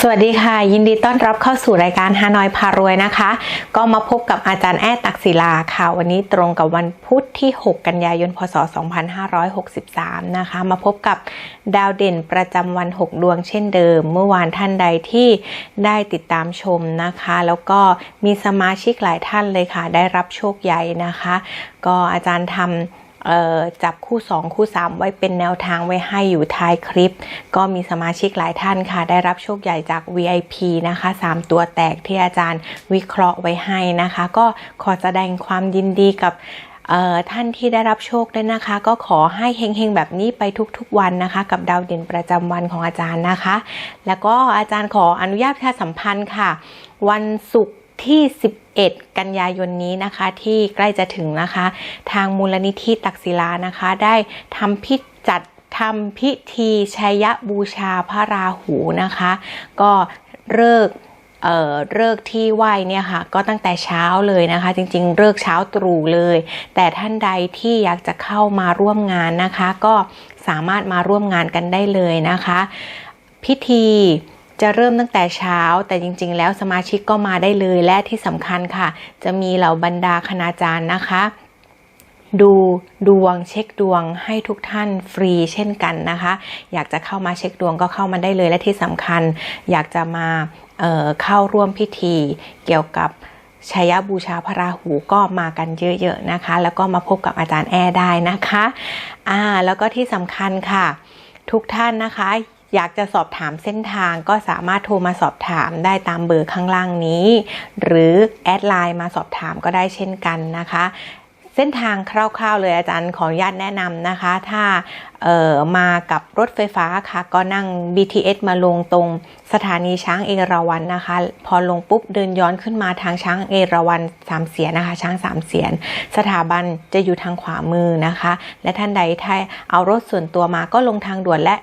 สวัสดีค่ะ ยินดีต้อนรับเข้าสู่รายการฮานอยพารวยนะคะ ก็มาพบกับอาจารย์แอดตักศิลาค่ะ วันนี้ตรงกับวันพุธที่ 6 กันยายน พศ 2563 นะคะ มาพบกับดาวเด่นประจำวัน 6 ดวงเช่นเดิม เมื่อวานท่านใดที่ได้ติดตามชมนะคะ แล้วก็มีสมาชิกหลายท่านเลยค่ะ ได้รับโชคใหญ่นะคะ ก็อาจารย์ทำ จับคู่ 2 คู่ 3 ไว้เป็นแนวทางไว้ให้อยู่ท้ายคลิป ก็มีสมาชิกหลายท่านค่ะ ได้รับโชคใหญ่จาก VIP นะคะ 3 ตัวแตกที่อาจารย์วิเคราะห์ไว้ให้นะคะ ก็ขอแสดงความยินดีกับท่านที่ได้รับโชคด้วยนะคะ ก็ขอให้เฮงๆแบบนี้ไปทุกๆวันนะคะ กับดาวเด่นประจำวันของอาจารย์นะคะ แล้วก็อาจารย์ขออนุญาตประชาสัมพันธ์ค่ะ วันศุกร์ ที่ 11 กันยายนนี้นะคะที่ใกล้จะถึงนะคะ ทางมูลนิธิตักศิลานะคะ ได้ทำพิจัดทำพิธีชัยบูชาพระราหูนะคะ ก็เลิกเอ่อเลิกที่ไหว้เนี่ยค่ะก็ตั้งแต่เช้าเลยนะคะ จริงๆเลิกเช้าตรู่เลย แต่ท่านใดที่อยากจะเข้ามาร่วมงานนะคะ ก็สามารถมาร่วมงานกันได้เลยนะคะ พิธี จะเริ่มตั้งแต่เช้า แต่จริงๆ แล้วสมาชิกก็มาได้เลยและที่สำคัญค่ะ จะมีเหล่าบรรดาคณาจารย์นะคะ ดูดวงเช็คดวงให้ทุกท่านฟรีเช่นกันนะคะ อยากจะเข้ามาเช็คดวงก็เข้ามาได้เลยและที่สำคัญ อยากจะมาเเข้าร่วมพิธีเกี่ยวกับชัยบูชาพระราหูก็มากันเยอะๆนะคะ แล้วก็มาพบกับอาจารย์แอร์ได้นะคะอ่าแล้วก็ที่สำคัญค่ะ ทุกท่านนะคะ อยากจะสอบถามเส้นทางก็สามารถโทรมาสอบถามได้ตามเบอร์ข้างล่างนี้ หรือแอดไลน์มาสอบถามก็ได้เช่นกันนะคะ เส้นทางคร่าวๆเลยอาจารย์ขออนุญาตแนะนำนะคะ ถ้าออมากับรถไฟฟ้าค่ะ ก็นั่ง BTS มาลงตรงสถานีช้างเอราวัณนะคะ พอลงปุ๊บเดินย้อนขึ้นมาทางช้างเอราวัณสามเสียนะคะ ช้างสามเสียน สถาบันจะอยู่ทางขวามือนะคะ และท่านใดถ้าเอารถส่วนตัวมาก็ลงทางด่วนและ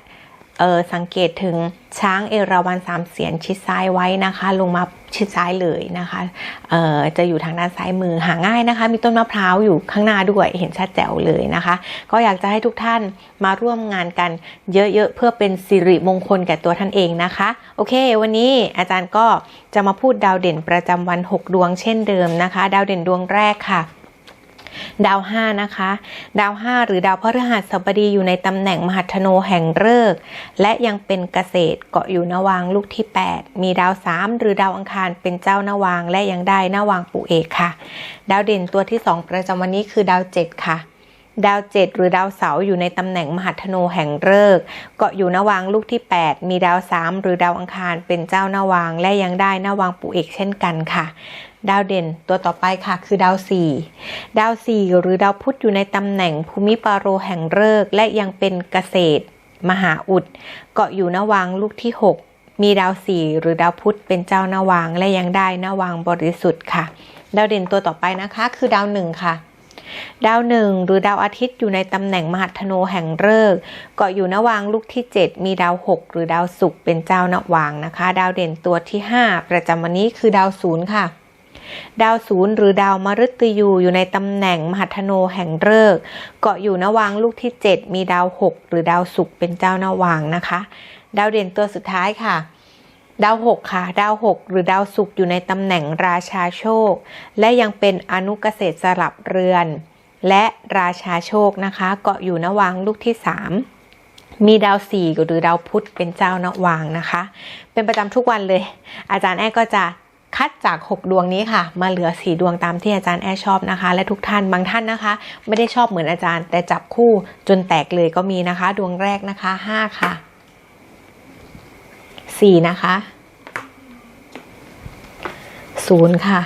สังเกตถึงช้างเอราวัณสามเสียนชิดซ้ายไว้นะคะ ลงมาชิดซ้ายเลยนะคะเออจะอยู่ทางด้านซ้ายมือหาง่ายนะคะ มีต้นมะพร้าวอยู่ข้างหน้าด้วยเห็นชัดแจ๋วเลยนะคะ ก็อยากจะให้ทุกท่านมาร่วมงานกันเยอะๆ เพื่อเป็นสิริมงคลแก่ตัวท่านเองนะคะ โอเค วันนี้อาจารย์ก็จะมาพูดดาวเด่นประจำวัน 6 ดวงเช่นเดิมนะคะ ดาวเด่นดวงแรกค่ะ ดาวห้านะคะ ดาวห้าหรือดาวพฤหัสบดีอยู่ในตำแหน่งมหัทโนแห่งฤกษ์และยังเป็นเกษตรเกาะอยู่นวางลูกที่ 8 มีดาวสามหรือดาวอังคารเป็นเจ้านวางและยังได้นวางปุเอกค่ะ ดาวเด่นตัวที่ 2 ประจำวันนี้คือดาวเจ็ดค่ะดาวเจ็ดหรือดาวเสาร์อยู่ในตำแหน่งมหัทโนแห่งฤกษ์เกาะอยู่นวางลูกที่ 8 มีดาวสามหรือดาวอังคารเป็นเจ้านวางและยังได้นวางปุเอกเช่นกันค่ะ ดาวเด่นตัวต่อไปค่ะคือดาวสี่ดาวสี่หรือดาวพุธอยู่ในตำแหน่งภูมิปาโรแห่งฤกษ์และยังเป็นเกษตร มหาอุด เกาะอยู่นวางลูกที่ 6 มีดาวสี่หรือดาวพุธเป็นเจ้านวางและยังได้นวางบริสุทธิ์ค่ะ ดาวเด่นตัวต่อไปนะคะคือดาวหนึ่งค่ะดาวหนึ่งหรือดาวอาทิตย์อยู่ในตำแหน่งมหัทโนแห่งฤกษ์เกาะอยู่นวางลูกที่ 7 มีดาว 6 หรือดาวศุกร์เป็นเจ้านวางนะคะ ดาวเด่นตัวที่ 5 ประจำวันนี้คือดาวศูนย์ค่ะ ดาวศูนย์หรือดาวมฤตยูอยู่ในตำแหน่งมหัทโนแห่งฤกษ์เกาะอยู่นวางลูกที่ 7 มีดาว 6 หรือดาวศุกร์เป็นเจ้านวางนะคะ ดาวเด่นตัวสุดท้ายค่ะ ดาวหกค่ะดาวหกหรือดาวศุกร์อยู่ในตำแหน่งราชาโชค และยังเป็นอนุเกษตรสลับเรือน และราชาโชคนะคะ เกาะอยู่นวางลูกที่สามมีดาวสี่หรือดาวพุธเป็นเจ้านวางนะคะ เป็นประจำทุกวันเลย อาจารย์แอ้ก็จะ คัดจาก 6 ดวงนี้ค่ะ มาเหลือ 4 ดวงตามที่อาจารย์แอชอบนะคะ และทุกท่านบางท่านนะคะ ไม่ได้ชอบเหมือนอาจารย์ แต่จับคู่จนแตกเลยก็มีนะคะ ดวงแรกนะคะ 5 ค่ะ 4 นะคะ 0 ค่ะ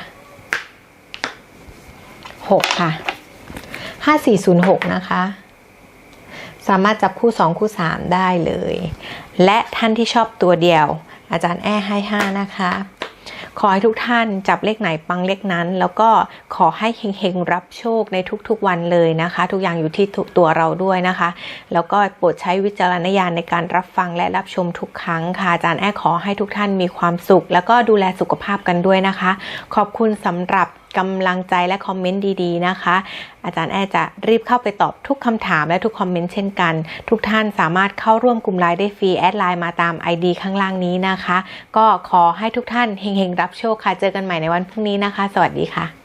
6 ค่ะ 5406 นะคะสามารถจับคู่ 2 คู่ 3 ได้เลย และท่านที่ชอบตัวเดียว อาจารย์แอ้ให้ 5 นะคะ ขอให้ทุกท่านจับเลขไหนปังเลขนั้น แล้วก็ขอให้เฮงๆรับโชคในทุกๆวันเลยนะคะ ทุกอย่างอยู่ที่ตัวเราด้วยนะคะ แล้วก็โปรดใช้วิจารณญาณในการรับฟังและรับชมทุกครั้งค่ะอาจารย์แอ้ขอให้ทุกท่านมีความสุข แล้วก็ดูแลสุขภาพกันด้วยนะคะ ขอบคุณสำหรับ กำลังใจและคอมเมนต์ดีๆนะคะ อาจารย์แอจะรีบเข้าไปตอบทุกคำถามและทุกคอมเมนต์เช่นกัน ทุกท่านสามารถเข้าร่วมกลุ่มไลน์ได้ฟรีแอดไลน์มาตาม ID ข้างล่างนี้นะคะ ก็ขอให้ทุกท่านเฮงๆรับโชคค่ะ เจอกันใหม่ในวันพรุ่งนี้นะคะ สวัสดีค่ะ